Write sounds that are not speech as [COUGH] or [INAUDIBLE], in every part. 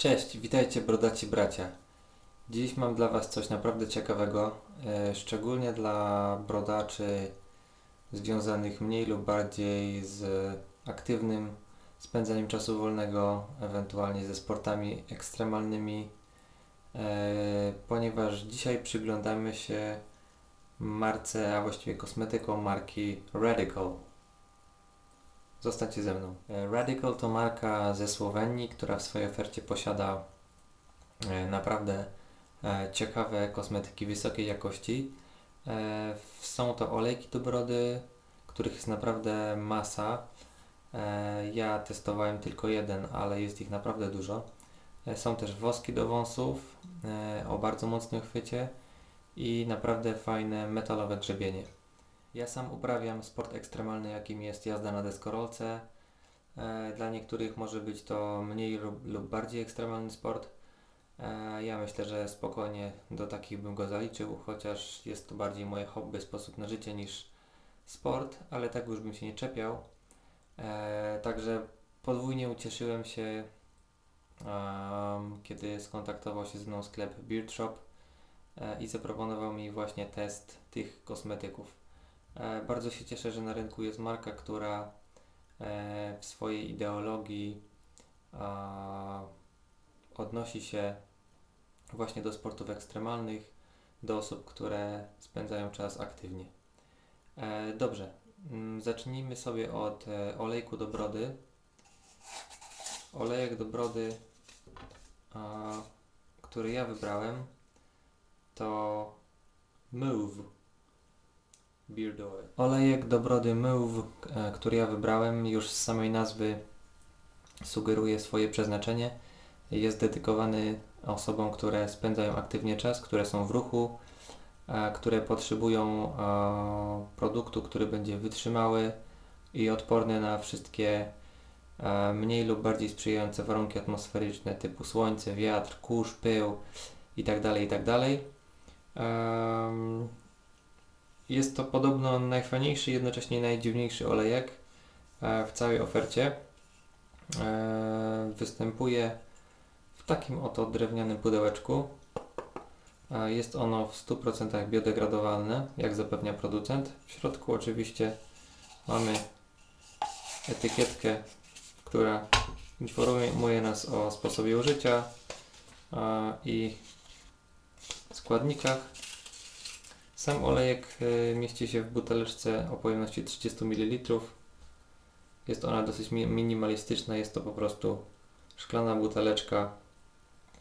Cześć, witajcie brodaci bracia. Dziś mam dla Was coś naprawdę ciekawego, e, szczególnie dla brodaczy związanych mniej lub bardziej z aktywnym spędzaniem czasu wolnego, ewentualnie ze sportami ekstremalnymi, e, ponieważ dzisiaj przyglądamy się marce, a właściwie kosmetykom marki Radical. Zostańcie ze mną. E, Radical to marka ze Słowenii, która w swojej ofercie posiada e, naprawdę e, ciekawe kosmetyki wysokiej jakości. Są to olejki do brody, których jest naprawdę masa. Ja testowałem tylko jeden, ale jest ich naprawdę dużo. Są też woski do wąsów o bardzo mocnym chwycie i naprawdę fajne metalowe grzebienie. Ja sam uprawiam sport ekstremalny, jakim jest jazda na deskorolce. E, Dla niektórych może być to mniej lub, bardziej ekstremalny sport. E, Ja myślę, że spokojnie do takich bym go zaliczył, chociaż jest to bardziej moje hobby, sposób na życie niż sport, ale tak już bym się nie czepiał. E, Także podwójnie ucieszyłem się, kiedy skontaktował się ze mną sklep Beard Shop i zaproponował mi właśnie test tych kosmetyków. E, Bardzo się cieszę, że na rynku jest marka, która e, w swojej ideologii odnosi się właśnie do sportów ekstremalnych, do osób, które spędzają czas aktywnie. E, Dobrze, mm, zacznijmy sobie od olejku do brody. Olejek do brody, który ja wybrałem, to Move Olejek do brody e, który ja wybrałem, już z samej nazwy sugeruje swoje przeznaczenie. Jest dedykowany osobom, które spędzają aktywnie czas, które są w ruchu, e, które potrzebują e, produktu, który będzie wytrzymały i odporny na wszystkie mniej lub bardziej sprzyjające warunki atmosferyczne typu słońce, wiatr, kurz, pył itd. itd. Em, jest to podobno najfajniejszy, jednocześnie najdziwniejszy olejek e, w całej ofercie. E, Występuje w takim oto drewnianym pudełeczku. E, Jest ono w 100% biodegradowalne, jak zapewnia producent. W środku oczywiście mamy etykietkę, która informuje nas o sposobie użycia i składnikach. Sam olejek e, mieści się w buteleczce o pojemności 30 ml. Jest ona dosyć mi- minimalistyczna, jest to po prostu szklana buteleczka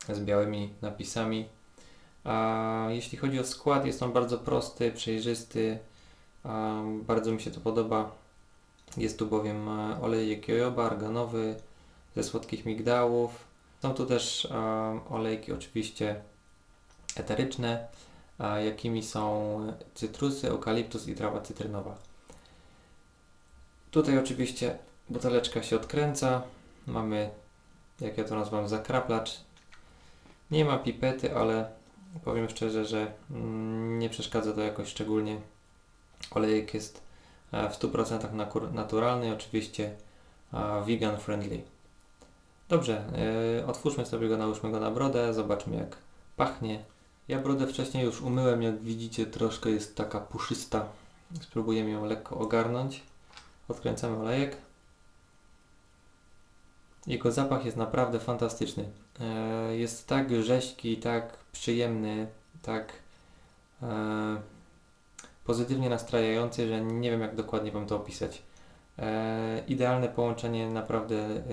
z białymi napisami. A jeśli chodzi o skład, jest on bardzo prosty, przejrzysty. Bardzo mi się to podoba. Jest tu bowiem e, olejek jojoba, arganowy, ze słodkich migdałów. Są tu też olejki oczywiście eteryczne, jakimi są cytrusy, eukaliptus i trawa cytrynowa. Tutaj oczywiście buteleczka się odkręca. Mamy, jak ja to nazywam, zakraplacz. Nie ma pipety, ale powiem szczerze, że mm, nie przeszkadza to jakoś szczególnie. Olejek jest e, w 100% nakur- naturalny, oczywiście e, vegan friendly. Dobrze, e, otwórzmy sobie go, nałóżmy go na brodę, zobaczmy jak pachnie. Ja brodę wcześniej już umyłem, jak widzicie troszkę jest taka puszysta. Spróbujemy ją lekko ogarnąć. Odkręcamy olejek. Jego zapach jest naprawdę fantastyczny. E, Jest tak rzeźki, tak przyjemny, tak e, pozytywnie nastrajający, że nie wiem jak dokładnie Wam to opisać. E, Idealne połączenie naprawdę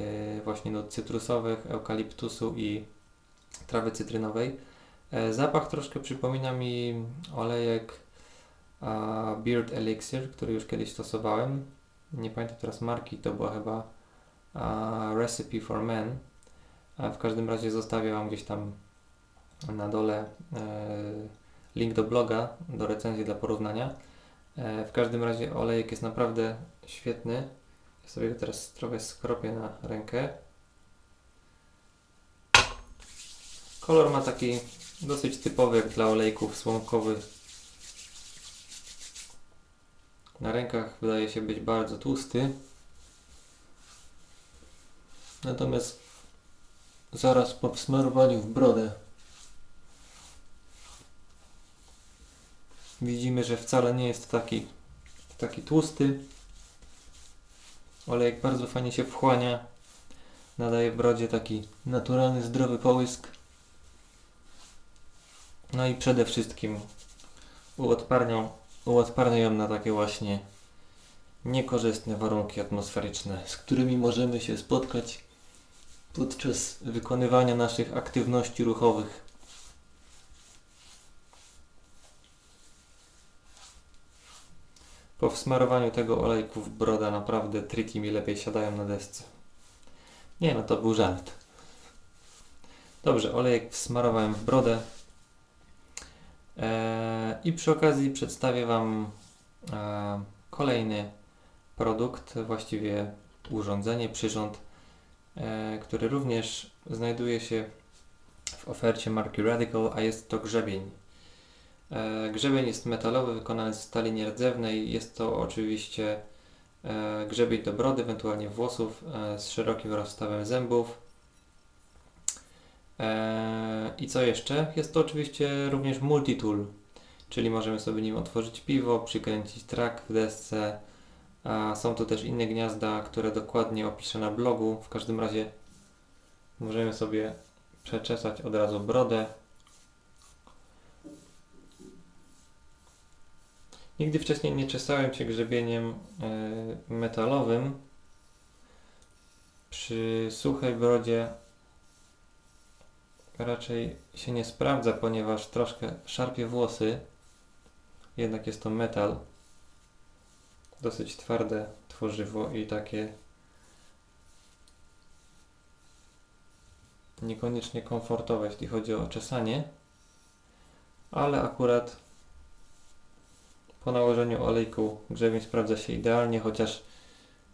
właśnie nut cytrusowych, eukaliptusu i trawy cytrynowej. E, Zapach troszkę przypomina mi olejek Beard Elixir, który już kiedyś stosowałem. Nie pamiętam teraz marki, to była chyba Recipe for Men. W każdym razie zostawię Wam gdzieś tam na dole e, link do bloga, do recenzji dla porównania. E, w każdym razie olejek jest naprawdę świetny. Ja sobie go teraz trochę skropię na rękę. Kolor ma taki dosyć typowy jak dla olejków słomkowych. Na rękach wydaje się być bardzo tłusty. Natomiast zaraz po wsmarowaniu w brodę. Widzimy, że wcale nie jest taki, taki tłusty. Olejek bardzo fajnie się wchłania. Nadaje brodzie taki naturalny, zdrowy połysk. No i przede wszystkim uodparnią, uodparnia ją na takie właśnie niekorzystne warunki atmosferyczne, z którymi możemy się spotkać podczas wykonywania naszych aktywności ruchowych. Po wsmarowaniu tego olejku w broda naprawdę triki mi lepiej siadają na desce. Nie no, to był żart. Dobrze, olejek wsmarowałem w brodę. Eee, I przy okazji przedstawię Wam e, kolejny produkt, właściwie urządzenie, przyrząd, e, który również znajduje się w ofercie marki Radical, a jest to grzebień. E, grzebień jest metalowy, wykonany z stali nierdzewnej. Jest to oczywiście e, grzebień do brody, ewentualnie włosów, e, z szerokim rozstawem zębów. E, I co jeszcze? Jest to oczywiście również multitool, czyli możemy sobie nim otworzyć piwo, przykręcić trak w desce. A są tu też inne gniazda, które dokładnie opiszę na blogu. W każdym razie możemy sobie przeczesać od razu brodę. Nigdy wcześniej nie czesałem się grzebieniem e, metalowym. Przy suchej brodzie raczej się nie sprawdza, ponieważ troszkę szarpie włosy. Jednak jest to metal. Dosyć twarde tworzywo i takie niekoniecznie komfortowe, jeśli chodzi o czesanie. Ale akurat po nałożeniu olejku grzebień sprawdza się idealnie, chociaż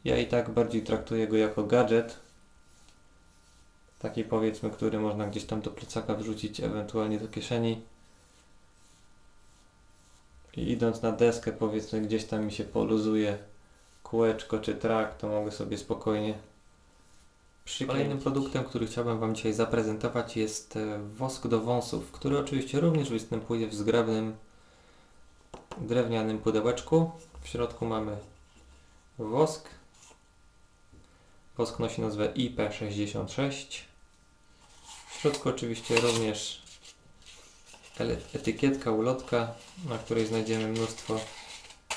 ja i tak bardziej traktuję go jako gadżet. Taki powiedzmy, który można gdzieś tam do plecaka wrzucić, ewentualnie do kieszeni. I idąc na deskę, powiedzmy, gdzieś tam mi się poluzuje kółeczko czy trak, to mogę sobie spokojnie przykręcić. Kolejnym produktem, który chciałbym Wam dzisiaj zaprezentować jest e, wosk do wąsów, który oczywiście również występuje w zgrabnym drewnianym pudełeczku. W środku mamy wosk. Wosk nosi nazwę IP66. W środku oczywiście również etykietka, ulotka, na której znajdziemy mnóstwo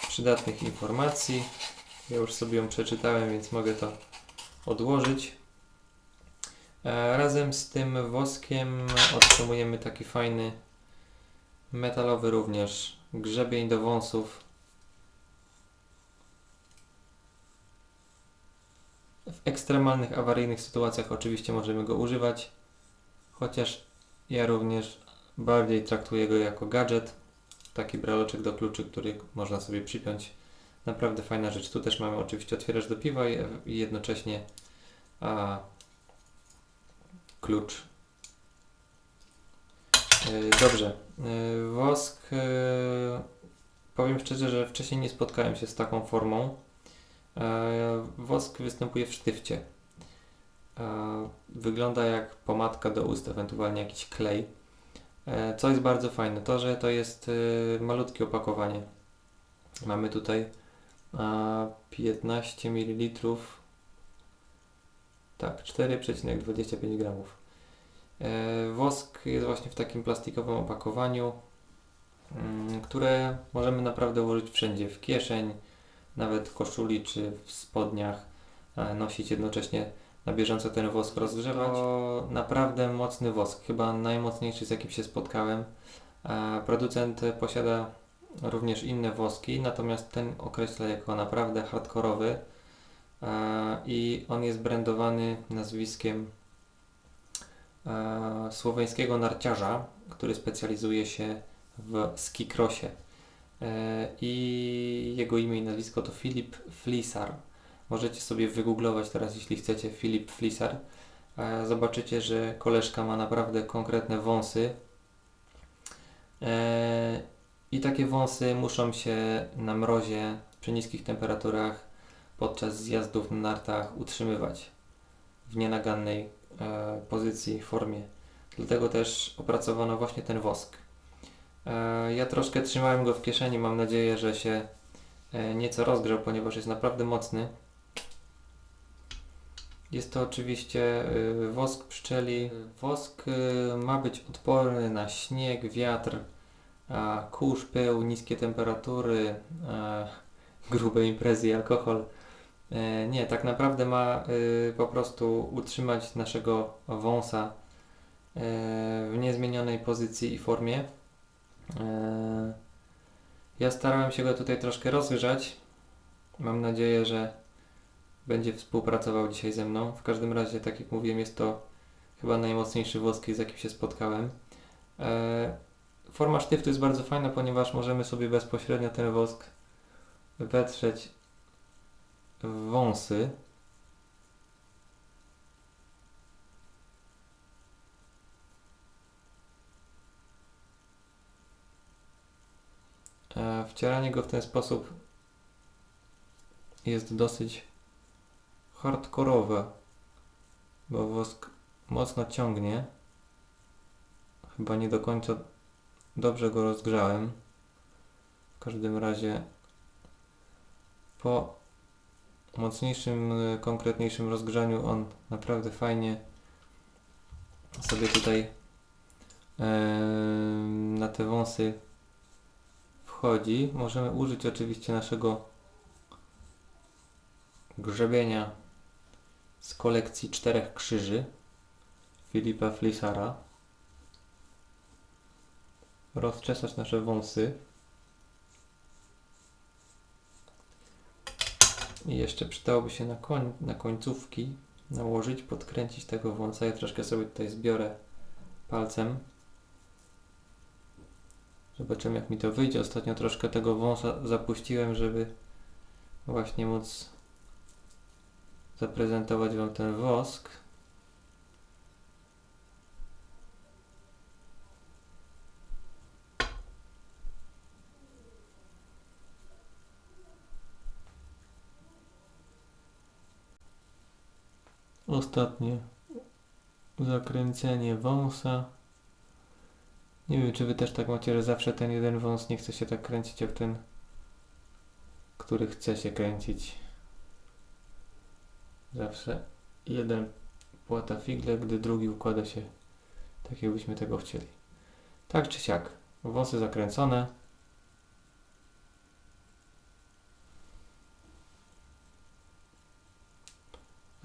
przydatnych informacji. Ja już sobie ją przeczytałem, więc mogę to odłożyć. E, razem z tym woskiem otrzymujemy taki fajny metalowy również grzebień do wąsów. W ekstremalnych, awaryjnych sytuacjach oczywiście możemy go używać, chociaż ja również bardziej traktuję go jako gadżet. Taki braloczek do kluczy, który można sobie przypiąć. Naprawdę fajna rzecz. Tu też mamy oczywiście otwieracz do piwa i, i jednocześnie a, klucz E, dobrze. E, wosk. E, powiem szczerze, że wcześniej nie spotkałem się z taką formą. Wosk występuje w sztywcie. Wygląda jak pomadka do ust, ewentualnie jakiś klej. Co jest bardzo fajne, to że to jest malutkie opakowanie. Mamy tutaj 15 ml. Tak, 4,25 gramów. E, wosk jest właśnie w takim plastikowym opakowaniu, mm, które możemy naprawdę ułożyć wszędzie, w kieszeń, nawet w koszuli czy w spodniach, nosić jednocześnie na bieżąco ten wosk rozgrzewać. To naprawdę mocny wosk, chyba najmocniejszy z jakim się spotkałem. Producent posiada również inne woski, natomiast ten określa jako naprawdę hardkorowy i on jest brandowany nazwiskiem słoweńskiego narciarza, który specjalizuje się w skikrosie. E, I jego imię i nazwisko to Filip Flisar. Możecie sobie wygooglować teraz, jeśli chcecie, Filip Flisar. E, zobaczycie, że koleżka ma naprawdę konkretne wąsy. E, I takie wąsy muszą się na mrozie, przy niskich temperaturach, podczas zjazdów na nartach utrzymywać w nienagannej e, pozycji, formie. Dlatego też opracowano właśnie ten wosk. Ja troszkę trzymałem go w kieszeni, mam nadzieję, że się nieco rozgrzał, ponieważ jest naprawdę mocny. Jest to oczywiście y, wosk pszczeli. Wosk y, ma być odporny na śnieg, wiatr, kurz, pył, niskie temperatury, grube imprezy i alkohol. E, Nie, tak naprawdę ma y, po prostu utrzymać naszego wąsa e, w niezmienionej pozycji i formie. E, Ja starałem się go tutaj troszkę rozgrzać. Mam nadzieję, że będzie współpracował dzisiaj ze mną. W każdym razie, tak jak mówiłem, jest to chyba najmocniejszy wosk, z jakim się spotkałem. E, Forma sztyftu jest bardzo fajna, ponieważ możemy sobie bezpośrednio ten wosk wetrzeć w wąsy. E, Wcieranie go w ten sposób jest dosyć hardkorowe, bo wosk mocno ciągnie. Chyba nie do końca dobrze go rozgrzałem. W każdym razie po mocniejszym, konkretniejszym rozgrzaniu on naprawdę fajnie sobie tutaj na te wąsy wchodzi. Możemy użyć oczywiście naszego grzebienia z kolekcji czterech krzyży Filipa Flisara. Rozczesać nasze wąsy. I jeszcze przydałoby się na, koń, na końcówki nałożyć, podkręcić tego wąsa. Ja troszkę sobie tutaj zbiorę palcem. Zobaczymy jak mi to wyjdzie. Ostatnio troszkę tego wąsa zapuściłem, żeby właśnie móc zaprezentować Wam ten wosk. Ostatnie zakręcenie wąsa. Nie wiem, czy Wy też tak macie, że zawsze ten jeden wąs nie chce się tak kręcić jak ten, który chce się kręcić. Zawsze jeden płata figle, gdy drugi układa się tak, jakbyśmy tego chcieli. Tak czy siak, wąsy zakręcone.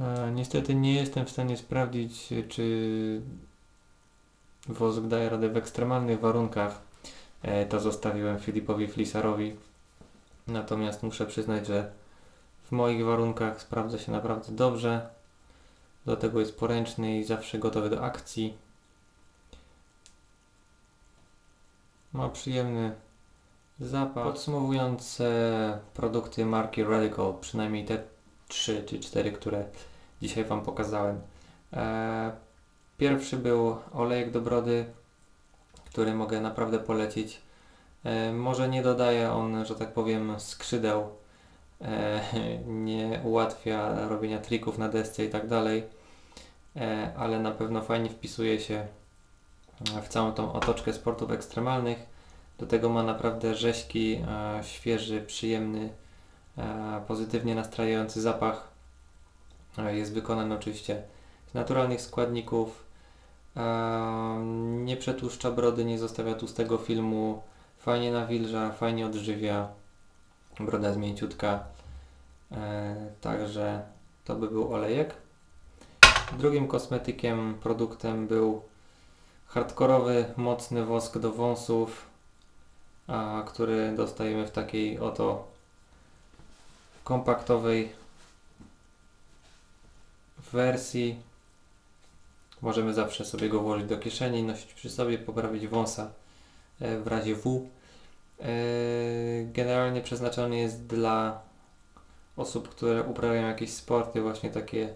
E, niestety nie jestem w stanie sprawdzić, czy wosk daje radę w ekstremalnych warunkach. E, to zostawiłem Filipowi Flisarowi. Natomiast muszę przyznać, że w moich warunkach sprawdza się naprawdę dobrze. Do tego jest poręczny i zawsze gotowy do akcji. Ma przyjemny zapach. Podsumowując produkty marki Radical, przynajmniej te 3 czy 4, które dzisiaj Wam pokazałem. E, pierwszy był olejek do brody, który mogę naprawdę polecić. E, może nie dodaje on, że tak powiem, skrzydeł [LAUGHS] nie ułatwia robienia trików na desce i tak dalej, e, ale na pewno fajnie wpisuje się w całą tą otoczkę sportów ekstremalnych. Do tego ma naprawdę rzeźki, e, świeży, przyjemny, e, pozytywnie nastrajający zapach. E, Jest wykonany oczywiście z naturalnych składników. E, Nie przetłuszcza brody, nie zostawia tłustego filmu. Fajnie nawilża, fajnie odżywia. Broda jest mięciutka. E, Także to by był olejek. Drugim kosmetykiem, produktem był hardkorowy, mocny wosk do wąsów, a, który dostajemy w takiej oto kompaktowej wersji. Możemy zawsze sobie go włożyć do kieszeni, nosić przy sobie, poprawić wąsa e, w razie W. E, Generalnie przeznaczony jest dla osób, które uprawiają jakieś sporty, właśnie takie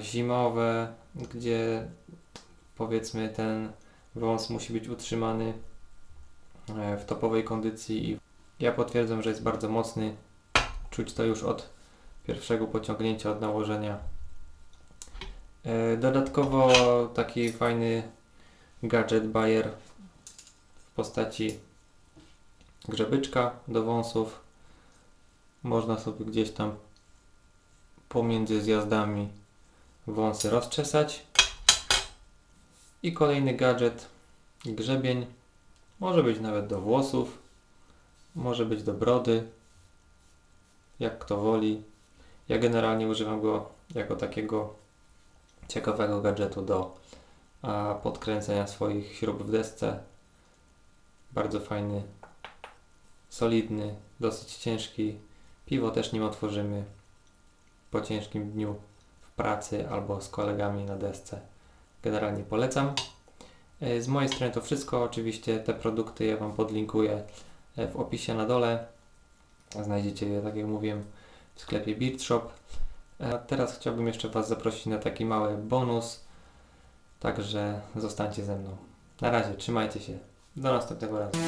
zimowe, gdzie powiedzmy ten wąs musi być utrzymany e, w topowej kondycji i ja potwierdzam, że jest bardzo mocny. Czuć to już od pierwszego pociągnięcia, od nałożenia. E, Dodatkowo taki fajny gadżet Bayer w postaci grzebyczka do wąsów. Można sobie gdzieś tam pomiędzy zjazdami wąsy rozczesać. I kolejny gadżet, grzebień. Może być nawet do włosów, może być do brody, jak kto woli. Ja generalnie używam go jako takiego ciekawego gadżetu do podkręcenia swoich śrub w desce. Bardzo fajny, solidny, dosyć ciężki. Piwo też nim otworzymy po ciężkim dniu w pracy albo z kolegami na desce. Generalnie polecam. E, Z mojej strony to wszystko. Oczywiście te produkty ja Wam podlinkuję e, w opisie na dole. Znajdziecie je, tak jak mówiłem, w sklepie Beard Shop. A teraz chciałbym jeszcze Was zaprosić na taki mały bonus. Także zostańcie ze mną. Na razie, trzymajcie się. Do następnego razu.